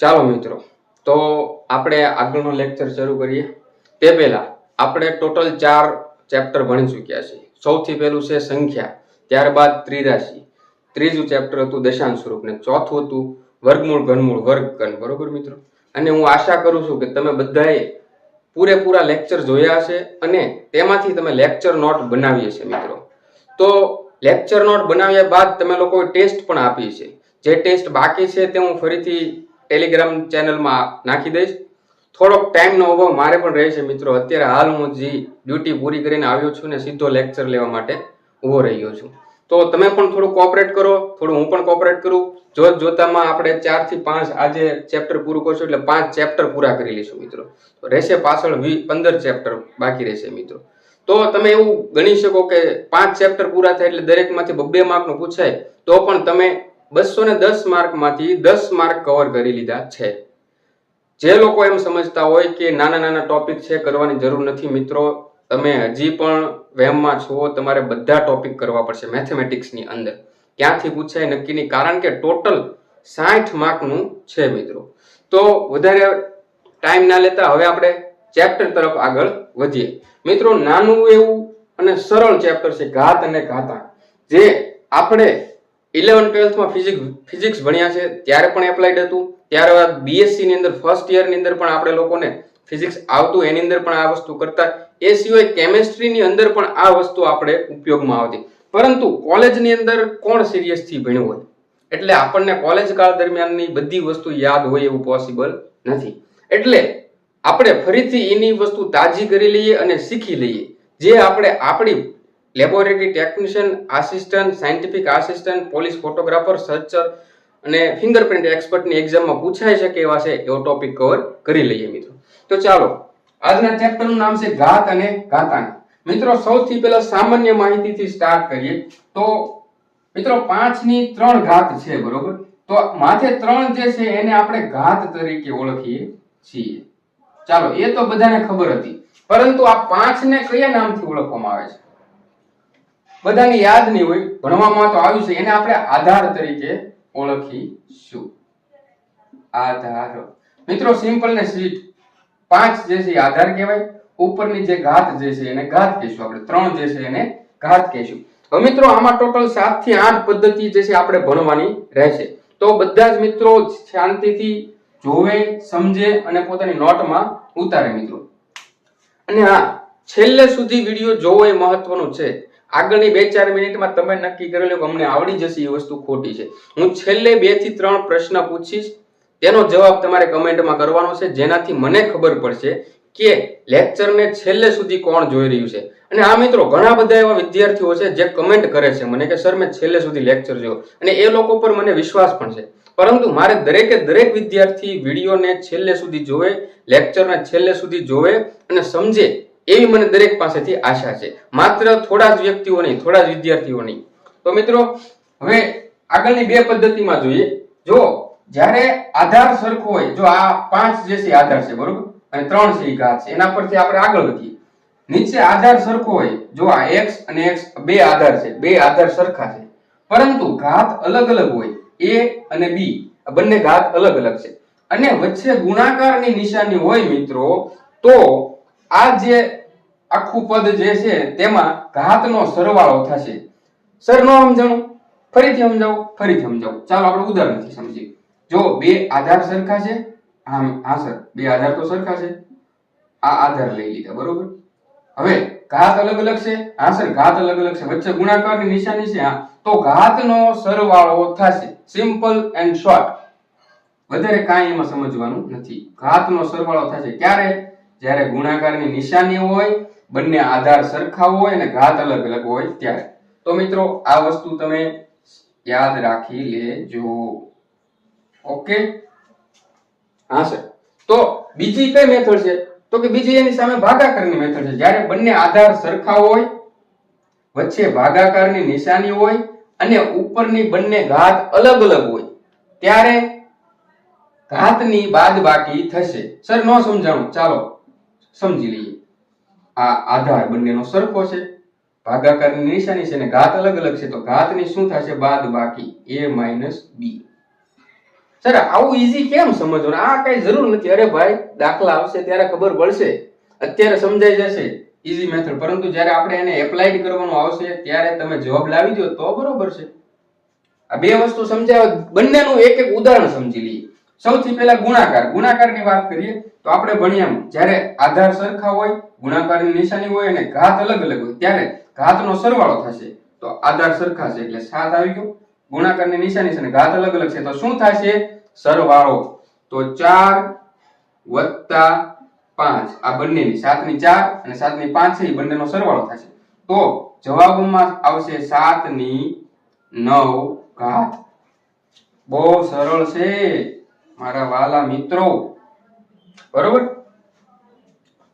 ચાલો મિત્રો, તો આપણે આગળનો લેક્ચર શરૂ કરીએ. તે પહેલા આપણે ટોટલ ચાર ચેપ્ટર ભણી ચૂક્યા છીએ. સૌથી પહેલું છે સંખ્યા, ત્યારબાદ ત્રિરાશી. ત્રીજું ચેપ્ટર હતું દશાંશ સ્વરૂપ ને ચોથું હતું વર્ગમૂળ, ઘનમૂળ વર્ગગણ બરોબર મિત્રો? અને હું આશા કરું છું કે તમે બધાએ પૂરેપૂરા લેક્ચર જોયા હશે અને તેમાંથી તમે લેક્ચર નોટ બનાવી હશે મિત્રો. તો લેક્ચર નોટ બનાવ્યા બાદ તમે લોકોએ ટેસ્ટ પણ આપી છે. જે ટેસ્ટ બાકી છે તે હું ફરીથી ટેલિગ્રામ ચેનલમાં નાખી દઈશ. થોડોક ટાઈમનો અભાવ મારે પણ રહે છે મિત્રો. અત્યારે હાલ હું જે ડ્યુટી પૂરી કરીને આવ્યો છું ને સીધો લેક્ચર લેવા માટે ઊભો રહ્યો છું. તો તમે પણ થોડું કોઓપરેટ કરો. થોડું હું પણ કોઓપરેટ કરું. જોત જોતામાં આપણે ચારથી પાંચ આજે ચેપ્ટર પૂરું કરશું એટલે પાંચ ચેપ્ટર પૂરા કરી લઈશું મિત્રો. રહેશે પાછળ વી પંદર ચેપ્ટર બાકી રહેશે મિત્રો. તો તમે એવું ગણી શકો કે પાંચ ચેપ્ટર પૂરા થાય એટલે દરેકમાંથી બબ્બે માર્કનું પૂછાય. તો પણ તમે બસો ને દસ માર્કમાંથી દસ માર્ક કવર કરી લીધા છે. જે લોકો એમ સમજતા હોય કે નાના નાના ટોપિક છે, કરવાની જરૂર નથી મિત્રો. તમે હજી પણ વહેમમાં છો, તમારે બધા ટોપિક કરવા પડશે મેથેમેટિક્સની અંદર. ક્યાંથી પૂછાય નક્કી નહીં, કારણ કે ટોટલ સાઠ માર્કનું છે મિત્રો. તો વધારે ટાઈમ ના લેતા હવે આપણે ચેપ્ટર તરફ આગળ વધીએ. મિત્રો, નાનું એવું અને સરળ ચેપ્ટર છે, ઘાત અને ઘાતાંક. જે આપણે ઇલેવન ટ્વેલ્થમાં ફિઝિક્સ ફિઝિક્સ ભણ્યા છે, ત્યારે પણ એપ્લાઇડ હતું. ત્યારબાદ બીએસસી ની અંદર ફર્સ્ટ યરની અંદર પણ આપણે લોકોને ફિઝિક્સ આવતું, એની અંદર પણ આ વસ્તુ કરતા. એ સિવાય કેમેસ્ટ્રીની અંદર પણ આ વસ્તુ આપણે ઉપયોગમાં આવતી. પરંતુ કોલેજની અંદર કોણ સિરિયસથી ભણ્યું હોય? એટલે આપણને કોલેજ કાળ દરમિયાનની બધી વસ્તુ યાદ હોય એવું પોસિબલ નથી. એટલે આપણે ફરીથી એની વસ્તુ તાજી કરી લઈએ અને શીખી લઈએ. જે આપણે આપણી laboratory technician assistant, scientific assistant, police photographer, searcher અને ફિંગરપ્રિન્ટ એક્સપર્ટની એક્ઝામમાં પૂછાઈ શકે એવા છે, એવો ટોપિક કવર કરી લઈએ મિત્રો. તો ચાલો, આજના ચેપ્ટરનું નામ છે ઘાત અને ઘાતાંક. મિત્રો, સૌથી પહેલા સામાન્ય માહિતીથી સ્ટાર્ટ કરીએ. તો મિત્રો પાંચની ત્રણ ઘાત છે, બરોબર? તો માથે ત્રણ જે છે, એને આપણે ઘાત તરીકે ઓળખીએ છીએ. ચાલો, એ તો બધાને ખબર હતી. પરંતુ આ પાંચ ને કયા નામથી ઓળખવામાં આવે છે? બધાને યાદ નહીં હોય, ભણવામાં તો આવ્યું છે, એને આપણે આધાર તરીકે ઓળખીશું. આધાર. મિત્રો સિમ્પલ ને સ્વીટ પાંચ જે છે આધાર કહેવાય, ઉપરની જે ઘાત જે છે એને ઘાત કહીશું આપણે, ત્રણ જે છે એને ઘાત કહીશું. હવે મિત્રો, આમાં ટોટલ સાતથી આઠ પદ્ધતિ જે છે આપણે ભણવાની રહેશે. તો બધા જ મિત્રો શાંતિથી જોવે, સમજે અને પોતાની નોટમાં ઉતારે મિત્રો. અને હા, છેલ્લે સુધી વીડિયો જોવો એ મહત્વનું છે. આગળની બે ચાર મિનિટમાં તમે નક્કી કરેલું કે અમને આવડી જશે એ વસ્તુ ખોટી છે. હું છેલ્લે બેથી ત્રણ પ્રશ્ન પૂછીશ. તેનો જવાબ તમારે કમેન્ટમાં કરવાનો છે, જેનાથી મને ખબર પડશે કે લેક્ચરને છેલ્લે સુધી કોણ જોઈ રહ્યું છે. અને આ મિત્રો ઘણા બધા એવા વિદ્યાર્થીઓ છે જે કમેન્ટ કરે છે મને કે, સર, મેં છેલ્લે સુધી લેક્ચર જોયો. અને એ લોકો પર મને વિશ્વાસ પણ છે. પરંતુ મારે દરેકે દરેક વિદ્યાર્થી વિડીયોને છેલ્લે સુધી જોવે, લેક્ચરને છેલ્લે સુધી જોવે અને સમજે એવી મને દરેક પાસેથી આશા છે. માત્ર થોડા જ વ્યક્તિઓ નહીં, થોડા જ વિદ્યાર્થીઓ નહીં. તો મિત્રો, હવે આગળની બે પદ્ધતિમાં જોઈએ. જો જ્યારે આધાર સરખો હોય, જો આ પાંચ જે છે આધાર છે, બરોબર? અને ત્રણ છે ઘાત છે. એના પરથી આપણે આગળ વધીએ. નીચે આધાર સરખો હોય, જો આ x અને x બે આધાર છે, બે આધાર સરખા છે. પરંતુ ઘાત અલગ અલગ હોય a અને b બંને ઘાત અલગ અલગ છે. અને વચ્ચે ગુણાકારની નિશાની હોય મિત્રો, તો આ જે આખું પદ જે છે, તેમાં ઘાતનો સરવાળો થશે. સર, નો સમજાણું? ફરીથી સમજાવું? ફરીથી સમજાવું. ચાલો, આપણે ઉદાહરણથી સમજીએ. જો બે આધાર સરખા છે? આમ, હા, સર. બે આધાર તો સરખા છે. આ આધાર લઈ લીધા, બરોબર? હવે, ઘાત અલગ અલગ છે? હા, સર, ઘાત અલગ અલગ છે. વચ્ચે ગુણાકારની નિશાની છે, હા. તો ઘાતનો સરવાળો થશે. Simple and short. વધારે કાંઈ એમાં સમજવાનું નથી. ઘાતનો સરવાળો થશે. ક્યારે? જ્યારે ગુણાકારની નિશાની હોય, બંને આધાર સરખા હોય અને ઘાત અલગ અલગ હોય ત્યારે. તો મિત્રો, આ વસ્તુ તમે યાદ રાખી લેજો. ઓકે? હા, સર. તો બીજી કઈ મેથડ છે? તો કે બીજી એની સામે ભાગાકારની મેથડ છે. જ્યારે બંને આધાર સરખા હોય, વચ્ચે ભાગાકારની નિશાની હોય અને ઉપરની બંને ઘાત અલગ અલગ હોય, ત્યારે ઘાતની બાદબાકી થશે. સર, નો સમજાણું. ચાલો. સમજી લઈએ. આ આધાર બંનેનો સરખો છે. ભાગાકારની નિશાની છે અને ઘાત અલગ અલગ છે, તો ઘાતની શું થશે? બાદબાકી a બી. સર આવું ઈઝી કેમ સમજવું આ કઈ જરૂર નથી. અરે ભાઈ, દાખલા આવશે ત્યારે ખબર પડશે. અત્યારે સમજાઈ જશે. ઈઝી મેથડ પરંતુ જ્યારે આપણે એને એપ્લાઈડ કરવાનું આવશે, ત્યારે તમે જવાબ લાવી દો તો બરોબર છે. આ બે વસ્તુ સમજાવ બંનેનું એક એક ઉદાહરણ સમજી લઈએ. સૌથી પહેલા ગુણાકાર. ગુણાકારની વાત કરીએ તો આપણે ભણ્યા જ્યારે આધાર સરખા હોય, ગુણાકારની નિશાની હોય અને ઘાત અલગ અલગ હોય, ત્યારે ઘાતનો સરવાળો થશે. તો આધાર સરખા છે એટલે સાત આવી ગયો. ગુણાકારની નિશાની છે અને ઘાત અલગ અલગ છે. તો શું થશે? સરવાળો. તો ચાર વત્તા પાંચ. આ બંનેની, સાતની ચાર અને સાતની પાંચ છે, એ બંનેનો સરવાળો થશે. તો જવાબમાં આવશે સાતની નવ ઘાત. બહુ સરળ છે. મારા વાલા મિત્રો. બરોબર?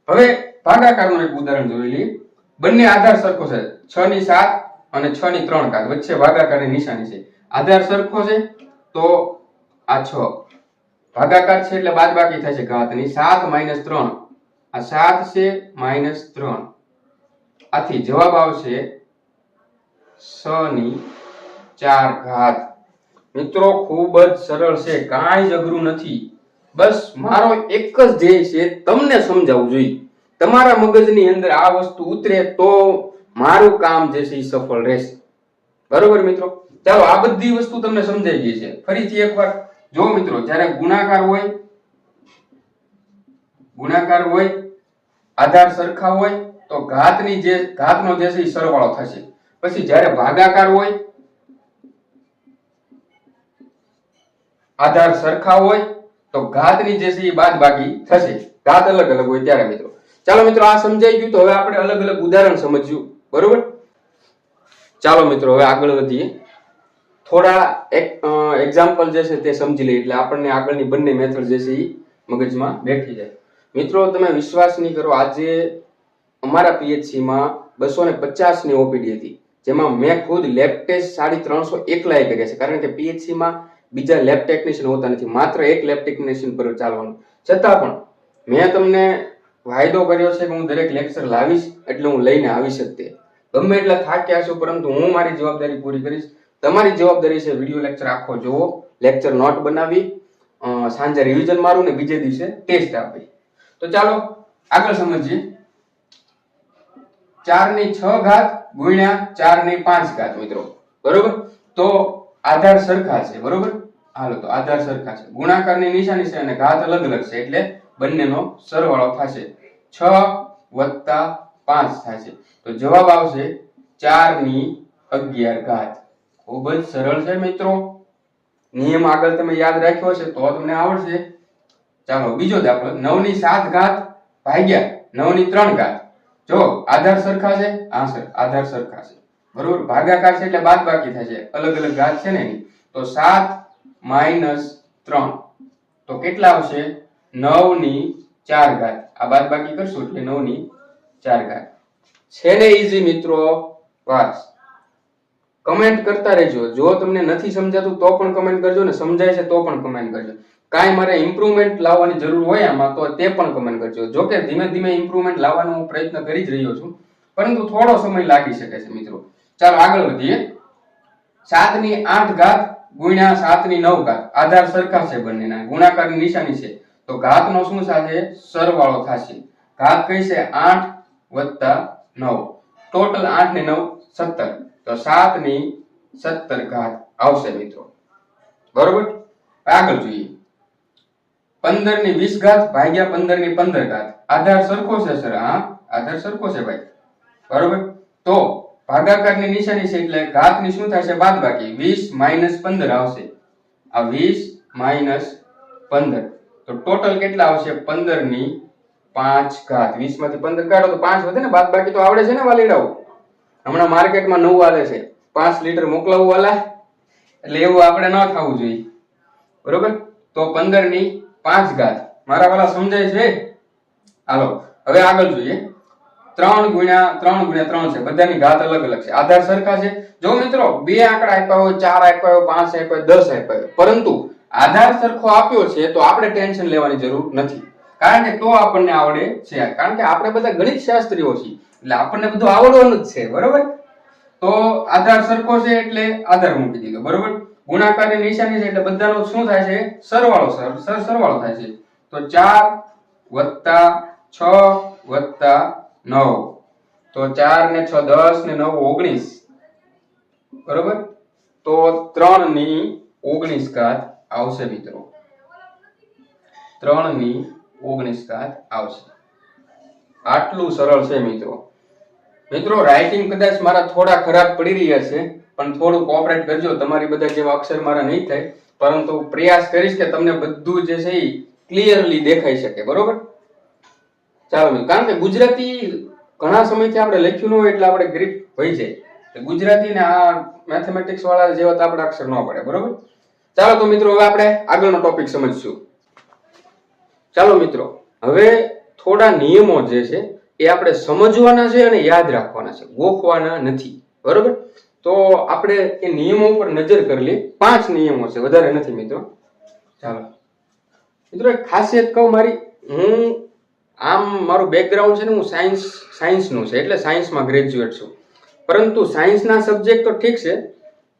હવે ભાગાકારનું એક ઉદાહરણ જોઈ લઈએ. બંને આધાર સરખો છે. છ ની સાત અને છ ની ત્રણ ઘાત વચ્ચે ભાગાકારની નિશાની છે. આધાર સરખો છે તો આ છ. ભાગાકાર છે એટલે બાદ બાકી થશે ઘાતની સાત માઇનસ ત્રણ. આ સાત છે માઇનસ ત્રણ. આથી જવાબ આવશે સ ની ચાર ઘાત. મિત્રો, ખૂબ જ સરળ છે. કાંઈ જ અઘરું નથી. બસ મારો એક જ ધ્યેય છે, તમને સમજાવવું જોઈએ. તમારા મગજની અંદર આ વસ્તુ ઉતરે તો મારું કામ જે છે એ સફળ રહેશે. બરોબર મિત્રો? ચાલો, આ બધી વસ્તુ તમને સમજાઈ ગઈ છે. ફરીથી એકવાર. જો મિત્રો, જ્યારે ગુણાકાર હોય ગુણાકાર હોય, આધાર સરખા હોય, તો ઘાતની જે, ઘાતનો જે છે એ સરવાળો થશે. પછી જ્યારે ભાગાકાર હોય આધાર સરખા હોય તો ઘાતની જે છે એ બાદ બાકી થશે. ઘાત અલગ અલગ હોય ત્યારે મિત્રો. ચાલો મિત્રો, આ સમજાઈ ગયું તો હવે આપણે અલગ અલગ ઉદાહરણ સમજ્યું બરોબર? ચાલો મિત્રો, હવે આગળ વધીએ. થોડા એક એક્ઝામ્પલ જે છે તે સમજી લઈએ, એટલે આપણને આગળની બંને મેથડ જે છે એ મગજમાં બેઠી જાય. મિત્રો, તમે વિશ્વાસ નહીં કરો, આજે અમારા પીએચસીમાં બસો ને પચાસની ઓપીડી હતી, જેમાં મેં ખુદ લેબ ટેસ્ટ સાડી ત્રણસો એકલાએ કર્યા છે. કારણ કે PHC માં બીજા લેબ ટેકનિશિયન હોતા નથી. માત્ર એક લેબ ટેકનિશિયન પર ચાલવાનું. છતાં પણ મેં તમને વાયદો કર્યો છે કે હું દરેક લેક્ચર લાવીશ એટલે હું લઈને આવી શકતે. ગમે એટલા થાક્યા છું પરંતુ હું મારી જવાબદારી પૂરી કરીશ. તમારી જવાબદારી છે વીડિયો લેક્ચર આખો જોવો લેક્ચર નોટ બનાવી સાંજે રિવિઝન મારું ને બીજે દિવસે ટેસ્ટ આપી તો ચાલો, આગળ સમજીએ. ચારની છ ઘાત ગુણ્યા ચારની પાંચ ઘાત મિત્રો. બરોબર? તો આધાર સરખા છે, બરોબર? હાલો, તો આધાર સરખા છે. ગુણાકારની નિશાની છે અને ઘાત અલગ અલગ છે, એટલે બંનેનો સરવાળો થશે. છ વત્તા પાંચ થશે તો જવાબ આવશે ચારની અગિયાર ઘાત. ખૂબ જ સરળ છે, મિત્રો. નિયમ આગળ તમે યાદ રાખ્યો હશે, તો તમને આવડશે. ચાલો, બીજો દાખલો. નવની સાત ઘાત ભાગ્યા નવની ત્રણ ઘાત. જો, આધાર સરખા છે? હા, સર, આધાર સરખા છે. બરોબર? ભાગાકાર છે એટલે બાદ બાકી થશે અલગ અલગ ઘાત છે ને એની. તો સાત માઇનસ ત્રણ. તો કેટલા આવશે? નવની ચાર ઘાત. આ બાદ બાકી કરશું એટલે નવની ચાર ઘાત. છે ને ઈઝી મિત્રો? વાસ કમેન્ટ કરતા રહેજો. જો તમને નથી સમજાતું તો પણ કમેન્ટ કરજો ને સમજાય છે તો પણ કમેન્ટ કરજો. કાંઈ મારે ઇમ્પ્રુવમેન્ટ લાવવાની જરૂર હોય આમાં તો તે પણ કમેન્ટ કરજો. જો કે ધીમે ધીમે ઇમ્પ્રુવમેન્ટ લાવવાનો પ્રયત્ન કરી જ રહ્યો છું. પરંતુ થોડો સમય લાગી શકે છે મિત્રો. ચાલો આગળ વધીએ. સાતની આઠ ઘાત ગુણ્યા સાતની નવ ઘાત. આધાર સરખા છે બંનેના. ગુણાકારની નિશાની છે. તો ઘાતનો શું થશે? સરવાળો થશે. ઘાત કઈ છે? આઠ વત્તા નવ. ટોટલ આઠ ને નવ, સત્તર. તો સાતની સત્તર ઘાત આવશે મિત્રો. બરોબર? આગળ જોઈએ. પંદરની વીસ ઘાત ભાગ્યા પંદરની પંદર ઘાત. આધાર સરખો છે, સર? હા? આધાર સરખો છે ભાઈ. બરોબર? તો ભાગાકારની નિશાની છે એટલે ઘાતની શું થશે? બાદ બાકી વીસ માઇનસ પંદર આવશે. આ વીસ માઇનસ પંદર. તો ટોટલ કેટલા આવશે? પંદરની પાંચ ઘાત. 20 માંથી પંદર કાઢો તો પાંચ વધે ને? બાદ બાકી તો આવડે છે ને વાલીડાઓ? હમણાં માર્કેટમાં નવું આવે છે. પાંચ લીટર મોકલાવું વાલા એટલે એવું આપણે ન થવું જોઈએ. બરોબર? તો પંદરની પાંચ ઘાત. મારા વાલા સમજાય છે? હાલો, હવે આગળ જોઈએ. ત્રણ ગુણ્યા ત્રણ ગુણ્યા ત્રણ છે. બધાની ઘાત અલગ અલગ છે. આધાર સરખા છે? જો મિત્રો, બે આંકડા આપ્યા હોય, ચાર આપ્યા હોય, પાંચ આપ્યા હોય, દસ આપ્યા હોય. પરંતુ આધાર સરખો આપ્યો છે, તો આપણે ટેન્શન લેવાની જરૂર નથી. કારણ કે તો આપણને આવડે છે. કારણ કે આપણે બધા ગણિત શાસ્ત્રીઓ છીએ. એટલે આપણને બધું આવડવાનું જ છે. બરોબર? તો આધાર સરખો છે એટલે આધાર મૂકી દીધો. બરોબર? ગુણાકારની નિશાની છે એટલે બધાનો શું થાય છે? સરવાળો સર, સર- સરવાળો થાય છે. તો ચાર વત્તા છ વત્તા નવ. તો ચાર ને છ, દસ ને નવ, ઓગણીસ. બરોબર? તો ત્રણની ઓગણીસ ઘાત આવશે મિત્રો. ત્રણની ઓગણીસ ઘાત આવશે. આટલું સરળ છે મિત્રો. મિત્રો રાઇટિંગ કદાચ મારા થોડા ખરાબ પડી રહ્યા છે, પણ થોડું કોઓપરેટ કરજો. તમારી બધા જેવા અક્ષર મારા નહીં થાય. પરંતુ પ્રયાસ કરીશ કે તમને બધું જે છે એ ક્લિયરલી દેખાઈ શકે. બરોબર? ચાલો કારણ કે ગુજરાતી ઘણા સમયથી આપણે લખ્યું ન હોય એટલે આપણે ગ્રીપ હોય જાય. ગુજરાતી ને આ મેથેમેટિક્સ વાળા જેવા તો આપણે અક્ષર ન પડે, બરોબર? ચાલો તો મિત્રો, હવે આપણે આગળનો ટોપિક સમજશું. ચાલો મિત્રો, હવે થોડા નિયમો જે છે એ આપણે સમજવાના છે અને યાદ રાખવાના છે. ગોખવાના નથી, બરોબર? તો આપણે એ નિયમો ઉપર નજર કરી લઈએ. પાંચ નિયમો છે, વધારે નથી મિત્રો. ચાલો. મિત્રો, એક ખાસિયત કહું મારી. હું આમ મારું બેકગ્રાઉન્ડ છે ને હું સાયન્સ સાયન્સનું છે, એટલે સાયન્સમાં ગ્રેજ્યુએટ છું. પરંતુ સાયન્સના સબ્જેક્ટ તો ઠીક છે,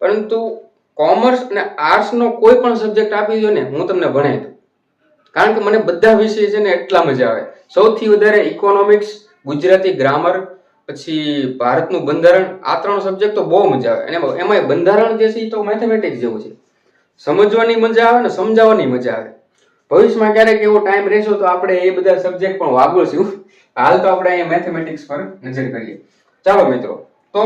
પરંતુ કોમર્સ અને આર્ટ્સનો કોઈ પણ સબ્જેક્ટ આપી દો ને, હું તમને ભણાવી દઉં. કારણ કે મને બધા વિષય છે ને એટલા મજા આવે. સૌથી વધારે ઇકોનોમિક્સ ગુજરાતી ગ્રામર પછી ભારતનું બંધારણ, આ ત્રણ સબ્જેક્ટ તો બહુ મજા આવે. અને એમાં- બંધારણ જે છે તો મેથેમેટિક્સ જેવું છે. સમજવાની મજા આવે ને સમજાવવાની મજા આવે. ભવિષ્યમાં ક્યારેક એવો ટાઈમ રહેશો તો આપણે એ બધા સબ્જેક્ટ પણ વાગોશું. હાલ તો આપણે અહીંયા મેથેમેટિક્સ પર નજર કરીએ. ચાલો મિત્રો, તો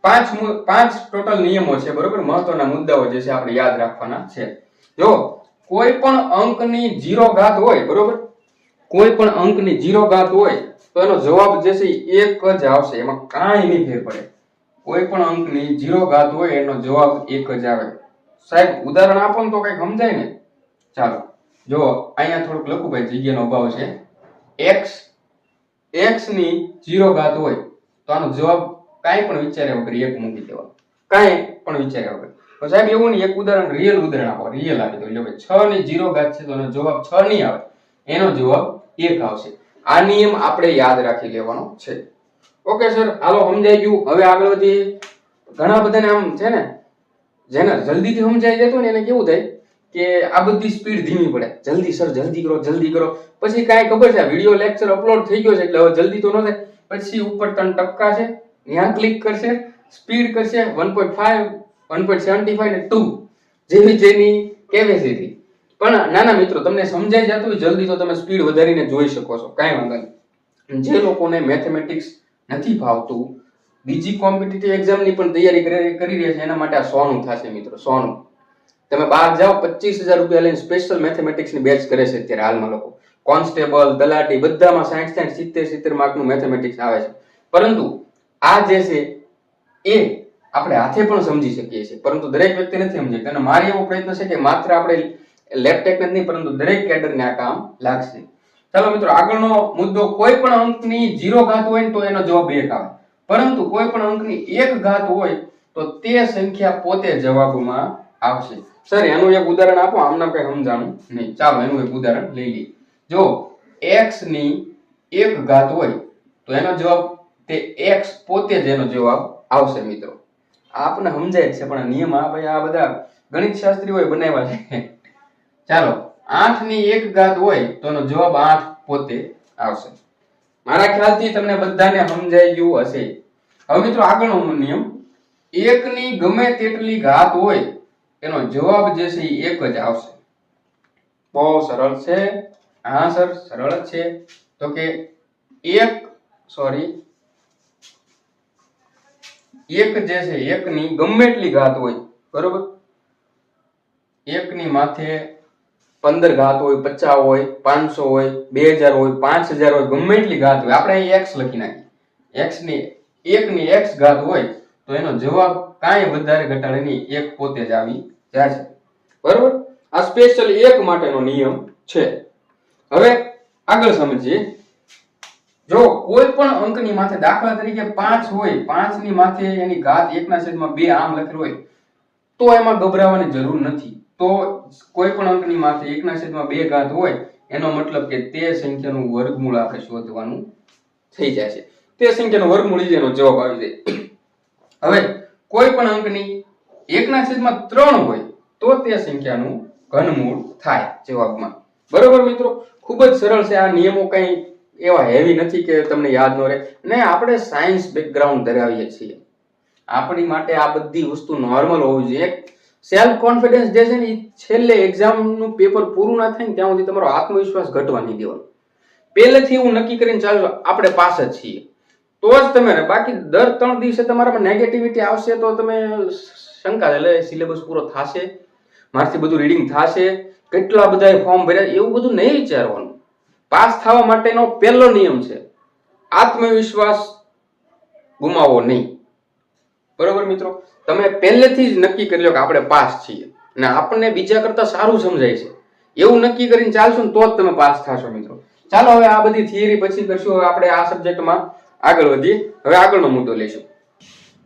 પાંચ પાંચ ટોટલ નિયમો છે, બરોબર? મહત્વના મુદ્દાઓ જે છે આપણે યાદ રાખવાના છે. જો, કોઈ પણ અંકની જીરો ઘાત હોય, બરોબર? કોઈ પણ અંકની જીરો ઘાત હોય, તો એનો જવાબ જે છે એક જ આવશે. એમાં કાંઈ નહીં ફેર પડે. કોઈ પણ અંકની જીરો ઘાત હોય, એનો જવાબ એક જ આવે. સાહેબ, ઉદાહરણ આપો ને તો કઈ સમજાય ને. ચાલો. જો અહીંયા થોડુંક લખું ભાઈ, જગ્યાનો અભાવ છે. X x ની જીરો ઘાત હોય, તો આનો જવાબ કાંઈ પણ વિચાર્યા વગર એક મૂકી દેવા કાંઈ પણ વિચાર્યા વગર. તો સાહેબ, એવું નહીં, એક ઉદાહરણ રિયલ ઉદાહરણ આપો. રિયલ આપી દો એટલે છ ની જીરો ઘાત છે, તો એનો જવાબ છ નહીં આવે. એનો જવાબ એક આવશે. આ નિયમ આપણે યાદ રાખી લેવાનો છે. ઓકે, સર, હાલો, સમજાઈ ગયું. હવે આગળ વધીએ ઘણા બધાને આમ છે ને, જેને જલ્દીથી સમજાઈ જતું ને, એને કેવું થાય? કે આ બધી સ્પીડ ધીમી પડે. જલ્દી સર, જલ્દી કરો જલ્દી કરો. પછી કાંઈ ખબર છે વીડિયો લેક્ચર અપલોડ થઈ ગયો છે એટલે હવે જલ્દી તો ન થાય. પછી ઉપર ત્રણ ટપકા છે, ત્યાં ક્લિક કરશે સ્પીડ કરશે one point five one point seventy five ને ટુ જેવી જેની કેપેસિટી પણ નાના મિત્રો, તમને સમજાઈ જતું હોય, જલ્દી તો તમે સ્પીડ વધારીને જોઈ શકો છો. કાંઈ વાંધો નહીં. જે લોકોને મેથેમેટિક્સ નથી ભાવતું, બીજી કોમ્પિટિટિવ એક્ઝામની પણ તૈયારી કરી રહ્યા છે, એના માટે આ સોનું થશે મિત્રો, સોનું. તમે બહાર જાઓ, પચીસ હજાર રૂપિયા લઈને સ્પેશિયલ મેથેમેટિક્સની બેચ કરે છે અત્યારે હાલમાં લોકો. કોન્સ્ટેબલ તલાટી બધામાં સાઠ સાઠ, સિત્તેર સિત્તેર માર્કનું મેથેમેટિક્સ આવે છે. પરંતુ આ જે છે, એ આપણે હાથે પણ સમજી શકીએ છીએ. પરંતુ દરેક વ્યક્તિ નથી સમજી અને મારી એવો પ્રયત્ન છે કે માત્ર આપણે લેપટેક જ નહીં પરંતુ દરેક કેડરને આ કામ લાગશે. ચાલો મિત્રો, આગળનો મુદ્દો, કોઈ પણ અંકની જીરો ઘાત હોય ને તો એનો જવાબ એક આવે. પરંતુ કોઈ પણ અંકની એક ઘાત હોય તો તે સંખ્યા પોતે જવાબમાં આવશે. સર, એનું એક ઉદાહરણ આપો, આમના કઈ સમજાણું નહીં. ચાલો, એનું એક ઉદાહરણ લઈ લઈએ. જો x ની એક ઘાત હોય, તો એનો જવાબ તે x પોતે જ એનો જવાબ આવશે, મિત્રો. આપને સમજાય છે, પણ નિયમ આ ભાઈ, આ બધા ગણિત શાસ્ત્રીઓએ બનાવ્યા છે. ચાલો, આઠની એક ઘાત હોય, તો એનો જવાબ આઠ પોતે આવશે. મારા ખ્યાલથી તમને બધાને સમજાઈ ગયું હશે. હવે મિત્રો, આગળનો નિયમ. એક ની ગમે તેટલી ઘાત હોય એનો જવાબ જે છે એ એક જ આવશે. બહુ સરળ છે. હા સર સરળ જ છે. તો કે એક, સોરી, એક જે છે એકની ગમે એટલી ઘાત હોય, બરોબર? એકની માથે પંદર ઘાત હોય, પચાસ હોય, પાંચસો હોય, બે હજાર હોય, પાંચ હજાર હોય, ગમે એટલી ઘાત હોય. આપણે અહીં એક્સ લખી નાખીએ. એક્સની એકની એક્સ ઘાત હોય, તો એનો જવાબ કાંઈ વધારે ઘટાડે એક પોતે જ આવી જાય છે. બરોબર? આ સ્પેશિયલ એક માટેનો નિયમ છે. હવે આગળ સમજીએ. જો કોઈ પણ અંકની માથે દાખલા તરીકે પાંચ હોય પાંચની માથે એની ઘાત એકના છેદમાં બે આમ લખેલું હોય, તો એમાં ગભરાવાની જરૂર નથી. તો કોઈ પણ અંકની માથે એકના છેદમાં બે ઘાત હોય, એનો મતલબ કે તે સંખ્યાનું વર્ગમૂળ આપણે શોધવાનું થઈ જાય છે. તે સંખ્યાનું વર્ગમૂળ એનો જવાબ આવી જાય. હવે કોઈ પણ અંકની એકના છેદમાં ત્રણ હોય, તો તે સંખ્યાનું ઘનમૂળ થાય જવાબમાં. બરોબર મિત્રો? ખૂબ જ સરળ છે. આ નિયમો કંઈ એવા હેવી નથી કે તમને યાદ ન રહે. ને આપણે સાયન્સ બેકગ્રાઉન્ડ ધરાવીએ છીએ. આપણી માટે આ બધી વસ્તુ નોર્મલ હોવી જોઈએ. સેલ્ફ કોન્ફિડન્સ જે છે ને એ છેલ્લે એક્ઝામનું પેપર પૂરું ના થાય ને, ત્યાં સુધી તમારો આત્મવિશ્વાસ ઘટવા નહીં દેવાનો. પહેલેથી એવું નક્કી કરીને ચાલો, આપણે પાસ જ છીએ. તો જ તમે બાકી દર ત્રણ દિવસે તમારામાં નેગેટિવિટી આવશે તો તમે શંકા એટલે સિલેબસ પૂરો થશે, મારથી બધું રીડિંગ થશે, કેટલા બધા ફોર્મ ભર્યા, એવું બધું નહીં વિચારવાનું. પાસ થવા માટેનો પહેલો નિયમ છે, આત્મવિશ્વાસ ગુમાવો નહીં. બરોબર મિત્રો? તમે પહેલેથી જ નક્કી કરી લો કે આપણે પાસ છીએ. અને આપણને બીજા કરતા સારું સમજાય છે. એવું નક્કી કરીને ચાલશું ને તો જ તમે પાસ થશો મિત્રો. ચાલો હવે આ બધી થિયરી પછી કરશું. હવે આપણે આ સબ્જેક્ટમાં આગળ વધીએ હવે આગળનો મુદ્દો લઈશું.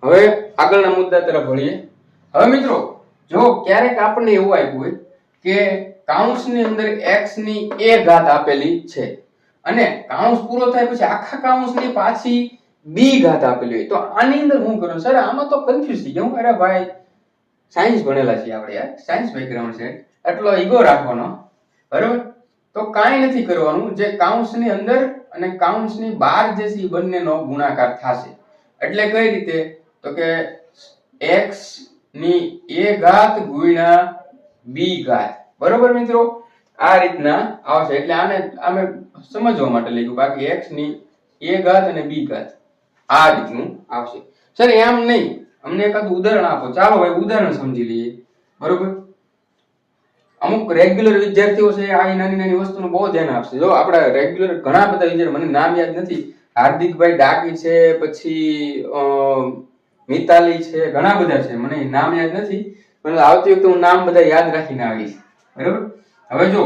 હવે આગળના મુદ્દા તરફ વળીએ. હવે મિત્રો, જો ક્યારેક આપણને એવું આવ્યું હોય કે કાઉન્સની અંદર x ની a ઘાત આપેલી છે અને કાઉન્સ પૂરો થાય પછી આખા કાઉન્સની પાછી b ઘાત આપેલી હોય, તો આની અંદર હું કરું? સર, આમાં તો કન્ફ્યુઝ થઈ જાઉં અરે ભાઈ સાયન્સ ભણેલા છીએ આપણે યાર. સાયન્સ બેકગ્રાઉન્ડ છે. એટલો ઈગો રાખવાનો. બરાબર? તો કાંઈ નથી કરવાનું. જે કાઉન્સની અંદર અને કાઉન્સની બહાર જે છે એ બંનેનો ગુણાકાર થશે. એટલે કઈ રીતે? તો કે x ની a ઘાત ગુણ્યા b ઘાત. બરોબર મિત્રો? આ રીતના આવશે. એટલે આને અમે સમજવા માટે લખ્યું. બાકી x ની a ઘાત અને b ઘાત. આ રીતનું આવશે. સર એમ નહીં. અમને એકાદ ઉદાહરણ આપો. ચાલો ભાઈ, ઉદાહરણ સમજી લઈએ. બરોબર? અમુક રેગ્યુલર વિદ્યાર્થીઓ છે, આ નાની નાની વસ્તુનું બહુ ધ્યાન આપશે. જો આપણા રેગ્યુલર ઘણા બધા વિદ્યાર્થી મને નામ યાદ નથી, હાર્દિકભાઈ ડાકી છે, પછી મિતાલી છે, ઘણા બધા છે, મને નામ યાદ નથી પણ આવતી વખતે હું નામ બધા યાદ રાખીને આવીશ. બરાબર? હવે જો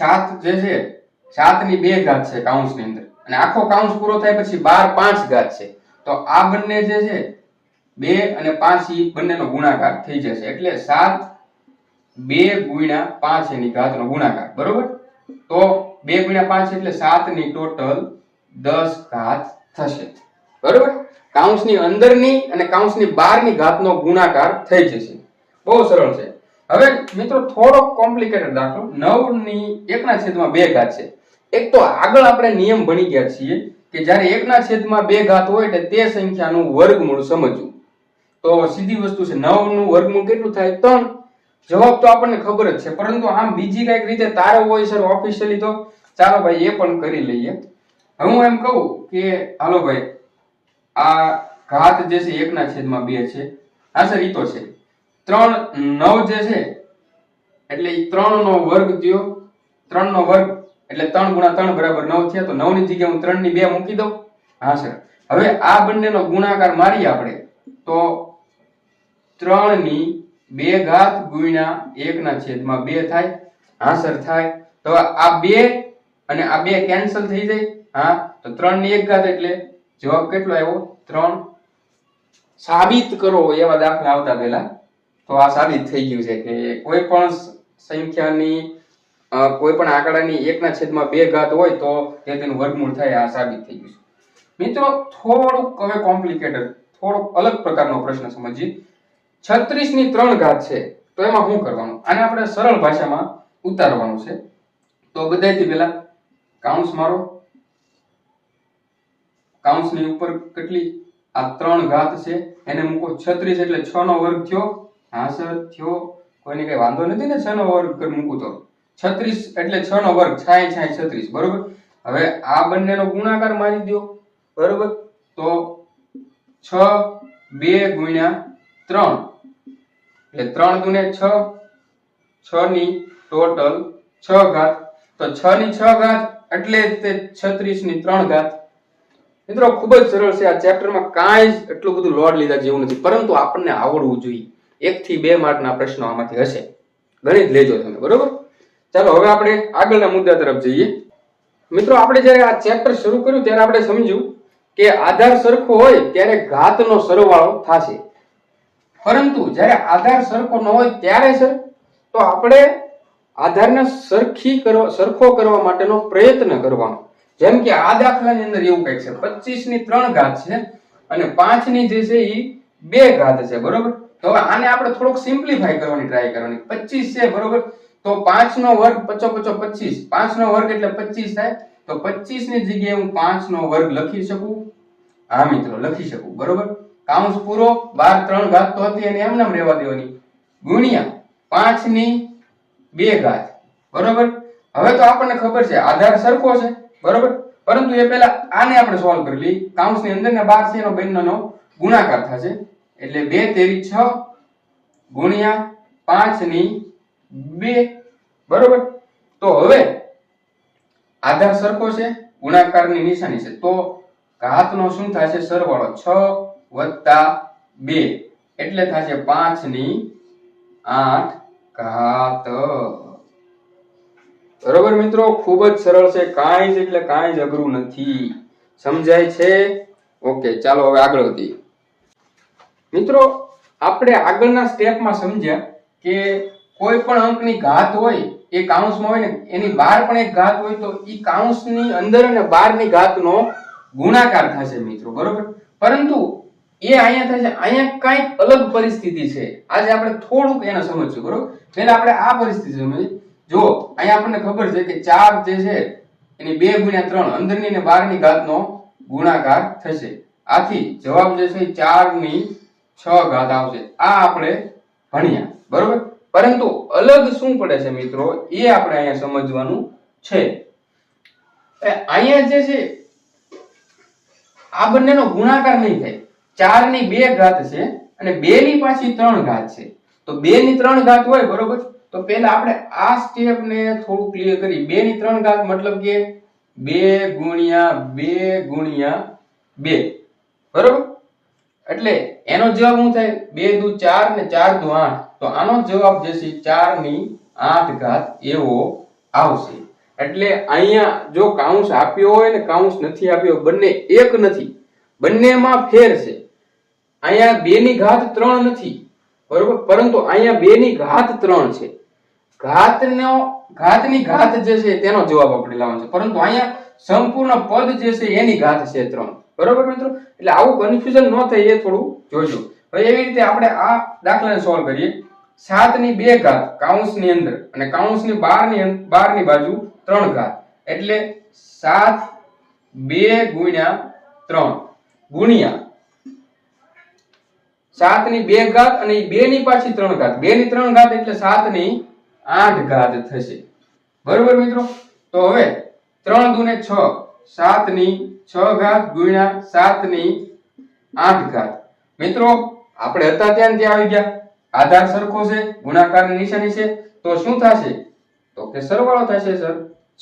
સાત જે છે સાતની બે ઘાત છે કાઉન્સની અંદર. અને આખો કાઉન્સ પૂરો થાય પછી બાર પાંચ ઘાત છે. તો આ બંને જે છે, બે અને પાંચ, ઈ બંનેનો ગુણાકાર થઈ જશે. એટલે સાત બે ગુણ્યા પાંચ એની ઘાતનો ગુણાકાર, બરોબર? તો બે ગુણ્યા પાંચ એટલે સાતની ટોટલ દસ ઘાત થશે, બરોબર? કાઉન્સની અંદરની અને કાઉન્સની બહારની ઘાતનો ગુણાકાર થઈ જશે. બહુ સરળ છે. હવે મિત્રો થોડો કોમ્પ્લિકેટેડ દાખલો. નવની એકના છેદમાં બે ઘાત છે. એક તો આગળ આપણે નિયમ ભણી ગયા છીએ કે જ્યારે એકના છેદમાં બે ઘાત હોય એટલે તે સંખ્યાનું વર્ગમૂળ સમજવું. તો સીધી વસ્તુ છે નવનું વર્ગમૂળ કેટલું થાય? ત્રણ. જવાબ તો આપણને ખબર જ છે, પરંતુ આમ બીજી કંઈક રીતે તારો હોય સર ઓફિશિયલી તો ચાલો ભાઈ એ પણ કરી લઈએ. હું એમ કહું કે, હાલો ભાઈ, આ ઘાત જે છે, એકના છેદમાં બે છે. હા સર તો છે. ત્રણ નવ જે છે, એટલે ત્રણ નો વર્ગ થયો. ત્રણ નો વર્ગ, એટલે ત્રણ ગુણા ત્રણ બરાબર નવ થયા, તો નવની જગ્યાએ હું ત્રણની બે મૂકી દઉં. હા સર હવે આ બંનેનો ગુણાકાર મારીએ આપણે, તો ત્રણની બે ઘાત ગુણ્યા એક છેદમાં બે થાય આન્સર થાય. તો આ બે અને આ બે કેન્સલ થઈ જાય. હા, તો ત્રણની એક ઘાત એટલે જવાબ કેટલો આવ્યો? ત્રણ. સાબિત કરો એવા દાખલા આવતા પહેલા. તો આ સાબિત થઈ ગયું છે કે કોઈ પણ સંખ્યાની કોઈ પણ આંકડાની એકના છેદમાં બે ઘાત હોય તો તે તેનું વર્ગમૂળ થાય, આ સાબિત થઈ ગયું છે. મિત્રો, થોડુંક હવે કોમ્પ્લિકેટેડ થોડોક અલગ પ્રકારનો પ્રશ્ન સમજીએ. છત્રીસની ત્રણ ઘાત છે, તો એમાં શું કરવાનું? આને આપણે સરળ ભાષામાં ઉતારવાનું છે. તો બધાથી પહેલા કાઉન્સ મારો. કાઉન્સની ઉપર કેટલી? આ ત્રણ ઘાત છે, એને મૂકો. છત્રીસ એટલે છ નો વર્ગ થયો હા સર થયો. કોઈને કઈ વાંધો નથી ને છ નો વર્ગ મૂકું તો. છત્રીસ એટલે છ નો વર્ગ, છાય છાય, છત્રીસ. બરોબર? હવે આ બંનેનો ગુણાકાર મારી દો બરોબર? તો છ બે ગુણ્યા ત્રણ. એટલે ત્રણ દુને છ છ ની ટોટલ છ ઘાત. તો છ ની છ ઘાત એટલે તે છત્રીસની ત્રણ ઘાત. મિત્રો, ખૂબ જ સરળ છે આ ચેપ્ટરમાં કાંઈ જ એટલું બધું લોડ લીધા જેવું નથી. પરંતુ આપણને આવડવું જોઈએ. એક થી બે માર્કના પ્રશ્નો આમાંથી હશે. ગણિત લેજો તમે, બરોબર? ચાલો, હવે આપણે આગળના મુદ્દા તરફ જઈએ. મિત્રો, આપણે જ્યારે આ ચેપ્ટર શરૂ કર્યું, ત્યારે આપણે સમજ્યું કે આધાર સરખો હોય ત્યારે ઘાતનો સરવાળો થશે. પરંતુ જ્યારે આધાર સરખો ન હોય ત્યારે, સર, તો આપણે આધારને સરખી કરવા સરખો કરવા માટેનો પ્રયત્ન કરવાનો. જેમ કે આ દાખલાની અંદર એવું કંઈક છે પચીસની ત્રણ ઘાત છે અને પાંચની જે છે એ બે ઘાત છે, બરોબર? તો હવે આને આપણે થોડુંક સિમ્પ્લિફાય કરવાની ટ્રાય કરવાની. પચીસ છે, બરોબર? તો પાંચ નો વર્ગ પચો પચો પચીસ. પાંચ નો વર્ગ એટલે પચીસ થાય. તો પચીસની જગ્યાએ હું પાંચ નો વર્ગ લખી શકું? હા, મિત્રો, લખી શકું, બરોબર? કાઉન્સ પૂરો, બાર ત્રણ ઘાત તો હતી અને એમને રહેવા દેવાની. ગુણ્યા પાંચની બે ઘાત. બરોબર? હવે તો આપણને ખબર છે, આધાર સરખો છે. બરોબર? પરંતુ એ પહેલા આને આપણે સોલ્વ કરી લઈએ. કાઉન્સની અંદર ને બાર છે, એનો બંનેનો ગુણાકાર થશે. એટલે બે, તેરી, છ ગુણ્યા પાંચની બે. બરોબર? તો હવે આધાર સરખો છે, ગુણાકારની નિશાની છે. તો ઘાતનો શું થશે? સરવાળો છ. બરોબર મિત્રો, ખૂબ જ સરળ છે, કાંઈ જ એટલે કાંઈ જ અઘરું નથી. સમજાય છે? ઓકે ચાલો હવે આગળ વધીએ. મિત્રો, આપણે આગળના સ્ટેપમાં સમજ્યા કે કોઈ પણ અંકની ઘાત હોય, એ કાઉન્સમાં હોય ને, એની બહાર પણ એક ઘાત હોય, તો એ કાઉન્સની અંદર અને બહારની ઘાતનો ગુણાકાર થશે મિત્રો, બરોબર? પરંતુ એ અહીંયા થશે અહીંયા કાંઈક અલગ પરિસ્થિતિ છે. આજે આપણે થોડુંક એને સમજશું બરોબર? પહેલા આપણે આ પરિસ્થિતિ સમજીએ. જો અહીંયા આપણને ખબર છે કે ચાર જે છે, એની બે ગુણ્યા ત્રણ, અંદરની ને બહારની ઘાતનો ગુણાકાર થશે. આથી જવાબ જે છે ચારની છ ઘાત આવશે. આ આપણે ભણ્યા, બરોબર? પરંતુ અલગ શું પડે છે મિત્રો? એ આપણે અહીંયા સમજવાનું છે. અહીંયા જે છે, આ બંનેનો ગુણાકાર નહીં થાય. ચારની બે ઘાત છે અને બે ની પાછી ત્રણ ઘાત છે. તો બે ની ત્રણ ઘાત હોય, બરોબર? તો પહેલા આપણે આ સ્ટેપ ને થોડું ક્લિયર કરી. બે ની ત્રણ ઘાત મતલબ કે બે ગુણ્યા બે ગુણ્યા બે. બરોબર? એટલે એનો જવાબ શું થાય? બે દુ ચાર ને ચાર દુ આઠ. તો આનો જવાબ જે છે ચારની આઠ ઘાત એવો આવશે. એટલે અહીંયા જો કાઉન્સ આપ્યો હોય ને કાઉન્સ નથી આપ્યો, બંને એક નથી. બંનેમાં ફેર છે. અહીંયા બે ની ઘાત ત્રણ નથી, બરોબર? પરંતુ અહીંયા બે ની ઘાત ત્રણ છે. ઘાતનો, ઘાતની ઘાત જે છે તેનો જવાબ આપણે લાવવાનો છે. પરંતુ અહીંયા સંપૂર્ણ પદ જે છે એની ઘાત છે ત્રણ. બરોબર મિત્રો? એટલે આવું કન્ફ્યુઝન ન થાય એ થોડું જોજો. હવે એવી રીતે આપણે આ દાખલાને સોલ્વ કરીએ. સાતની બે ઘાત કાઉન્સની અંદર, અને કાઉન્સની બારની બારની બાજુ ત્રણ ઘાત. એટલે સાત બે ગુણ્યા ત્રણ. ગુણ્યા સાતની બે ઘાત અને બે ની પાછી ત્રણ ઘાત. બે ની ત્રણ ઘાત એટલે સાતની આઠ ઘાત થશે. બરોબર મિત્રો? તો હવે ત્રણ દુને છ સાતની છ ઘાત ગુણ્યા સાતની આઠ ઘાત. મિત્રો, આપણે હતા ત્યાં ત્યાં આવી ગયા. આધાર સરખો છે, ગુણાકારની નિશાની છે. તો શું થશે? તો કે સરવાળો થશે, સર.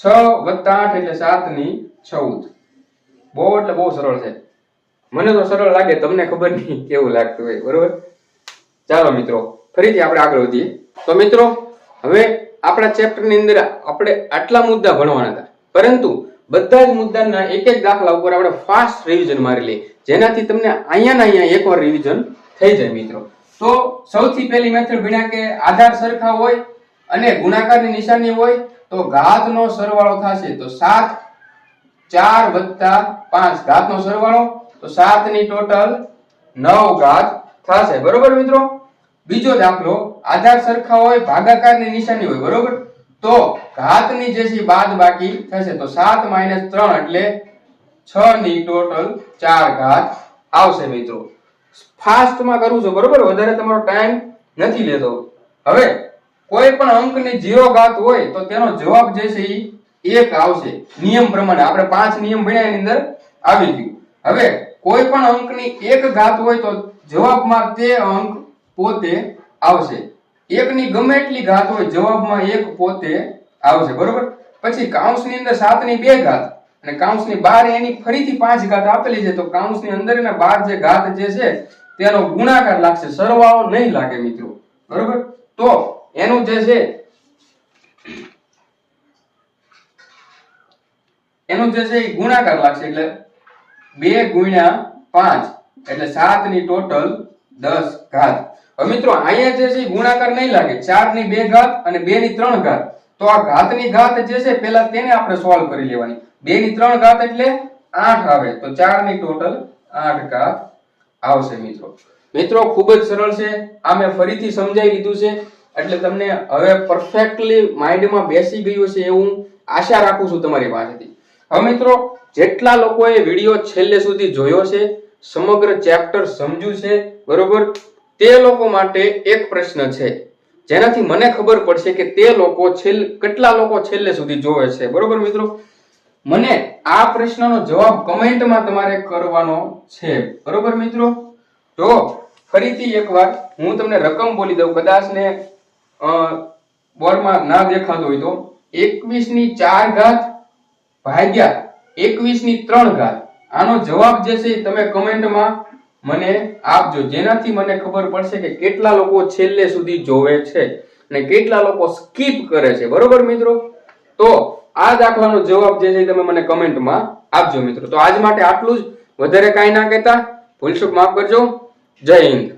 છ વત્તા આઠ એટલે સાતની ચૌદ બહુ એટલે બહુ સરળ છે. મને તો સરળ લાગે, તમને ખબર નહીં કેવું લાગતું હોય, બરોબર? ચાલો મિત્રો, ફરીથી આપણે આગળ વધીએ. તો મિત્રો, હવે આપણા ચેપ્ટરની અંદર આપણે આટલા મુદ્દા ભણવાના હતા. પરંતુ બધા જ મુદ્દાના એક એક દાખલા ઉપર આપણે ફાસ્ટ રિવિઝન મારી લઈએ. જેનાથી તમને અહીંયા ને અહીંયા એકવાર રિવિઝન થઈ જાય મિત્રો. તો સૌથી પહેલી મેથડ ભણ્યા કે આધાર સરખા હોય અને ગુણાકારની નિશાની હોય, તો ઘાતનો સરવાળો થશે. તો સાત, ચાર વત્તા પાંચ. ઘાતનો સરવાળો તો સાતની ટોટલ નવ ઘાત થશે. બરોબર મિત્રો? બીજો દાખલો, આધાર સરખા હોય, ભાગાકારની નિશાની હોય, બરોબર? તો ઘાતની જે છે બાદ બાકી થશે. તો સાત માઇનસ ત્રણ એટલે છ ની ટોટલ ચાર ઘાત આવશે મિત્રો. ફાસ્ટમાં કરું છું, બરોબર? વધારે તમારો ટાઈમ નથી લેતો. હવે, કોઈ પણ અંકની ઝીરો ઘાત હોય, તો તેનો જવાબ જે છે એ એક આવશે. નિયમ પ્રમાણે. આપણે પાંચ નિયમ ભણ્યા એની અંદર આવી ગયું. હવે કોઈ પણ અંકની એક ઘાત હોય તો જવાબમાં તે અંક પોતે આવશે. એકની ગમે એટલી ઘાત હોય જવાબમાં એક પોતે આવશે. બરોબર? પછી કાઉન્સની અંદર સાતની બે ઘાત અને કાઉન્સની બહાર એની ફરીથી પાંચ ઘાત આપેલી છે, તો કાઉન્સની અંદર અને બહાર જે ઘાત જે છે, તેનો ગુણાકાર લાગશે. સરવાળો નહીં લાગે મિત્રો. બરોબર? તો એનું જે છે, એનું જે છે એ ગુણાકાર લાગશે એટલે બે ગુણ્યા પાંચ એટલે સાતની ટોટલ દસ ઘાત. મિત્રો, અહીંયા જે છે ગુણાકાર નહીં લાગે. ચારની બે ઘાત અને બે ની ત્રણ ઘાત. તો આ ઘાતની ઘાત જે છે પેલા તેને આપણે સોલ્વ કરી લેવાની. બે ની ત્રણ ઘાત એટલે આઠ આવે. તો ચારની ટોટલ આઠ ઘાત આવશે મિત્રો. મિત્રો, ખૂબ જ સરળ છે. આ મેં ફરીથી સમજાવી લીધું છે. એટલે તમને હવે પરફેક્ટલી માઇન્ડમાં બેસી ગયું છે એવું આશા રાખું છું તમારી પાસેથી. હવે મિત્રો, જેટલા લોકોએ વીડિયો છેલ્લે સુધી જોયો છે, સમગ્ર ચેપ્ટર સમજ્યું છે, બરોબર? તે લોકો માટે એક પ્રશ્ન છે. જેનાથી મને ખબર પડશે કે તે લોકો છેલ્લે કેટલા લોકો છેલ્લે સુધી જોવે છે. બરોબર મિત્રો? મને આ પ્રશ્નનો જવાબ કમેન્ટમાં તમારે કરવાનો છે. બરોબર મિત્રો? તો ફરીથી એકવાર હું તમને રકમ બોલી દઉં. કદાચ ને બોર્ડમાં ના દેખાતો હોય તો. એકવીસની ચાર ઘાત ભાગ્યા એકવીસની ત્રણ ઘાત. આનો જવાબ જે છે તમે કમેન્ટમાં મને આપજો. જેનાથી મને ખબર પડશે કે કેટલા લોકો છેલ્લે સુધી જોવે છે અને કેટલા લોકો સ્કીપ કરે છે. બરોબર મિત્રો? તો આ દાખલાનો જવાબ જે છે તમે મને કમેન્ટમાં આપજો મિત્રો. તો આજ માટે આટલું જ. વધારે કાંઈ ના કહેતા. ભૂલચૂક માફ કરજો. જય હિન્દ.